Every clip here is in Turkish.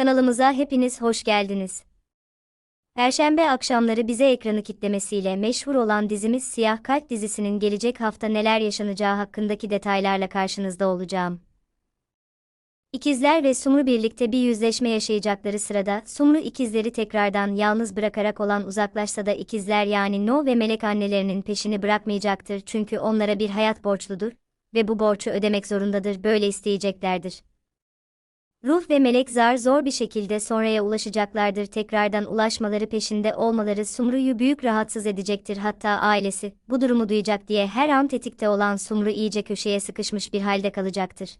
Kanalımıza hepiniz hoş geldiniz. Perşembe akşamları bize ekranı kitlemesiyle meşhur olan dizimiz Siyah Kalp dizisinin gelecek hafta neler yaşanacağı hakkındaki detaylarla karşınızda olacağım. İkizler ve Sumru birlikte bir yüzleşme yaşayacakları sırada Sumru ikizleri tekrardan yalnız bırakarak olan uzaklaşsa da ikizler yani No ve Melek annelerinin peşini bırakmayacaktır çünkü onlara bir hayat borçludur ve bu borcu ödemek zorundadır böyle isteyeceklerdir. Ruh ve melek zar zor bir şekilde sonraya ulaşacaklardır tekrardan ulaşmaları peşinde olmaları Sumru'yu büyük rahatsız edecektir hatta ailesi, bu durumu duyacak diye her an tetikte olan Sumru iyice köşeye sıkışmış bir halde kalacaktır.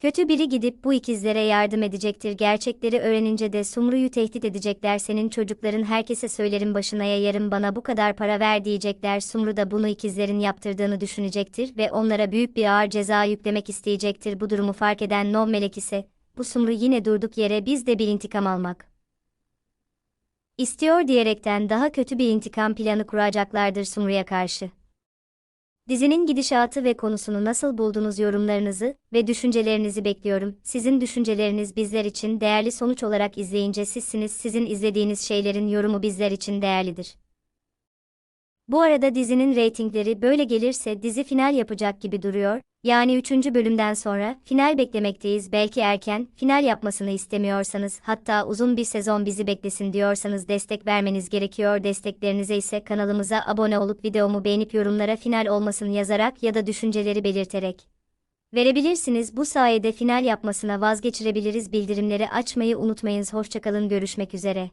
Kötü biri gidip bu ikizlere yardım edecektir gerçekleri öğrenince de Sumru'yu tehdit edecekler. Senin çocukların herkese söylerim başına yayarım bana bu kadar para ver diyecekler. Sumru da bunu ikizlerin yaptırdığını düşünecektir ve onlara büyük bir ağır ceza yüklemek isteyecektir. Bu durumu fark eden Nov Melek ise, bu Sumru yine durduk yere biz de bir intikam almak istiyor diyerekten daha kötü bir intikam planı kuracaklardır Sumru'ya karşı. Dizinin gidişatı ve konusunu nasıl buldunuz yorumlarınızı ve düşüncelerinizi bekliyorum. Sizin düşünceleriniz bizler için değerli sonuç olarak izleyince sizsiniz. Sizin izlediğiniz şeylerin yorumu bizler için değerlidir. Bu arada dizinin reytingleri böyle gelirse dizi final yapacak gibi duruyor. Yani 3. bölümden sonra final beklemekteyiz. Belki erken final yapmasını istemiyorsanız hatta uzun bir sezon bizi beklesin diyorsanız destek vermeniz gerekiyor. Desteklerinize ise kanalımıza abone olup videomu beğenip yorumlara final olmasını yazarak ya da düşünceleri belirterek verebilirsiniz. Bu sayede final yapmasına vazgeçirebiliriz. Bildirimleri açmayı unutmayınız. Hoşçakalın görüşmek üzere.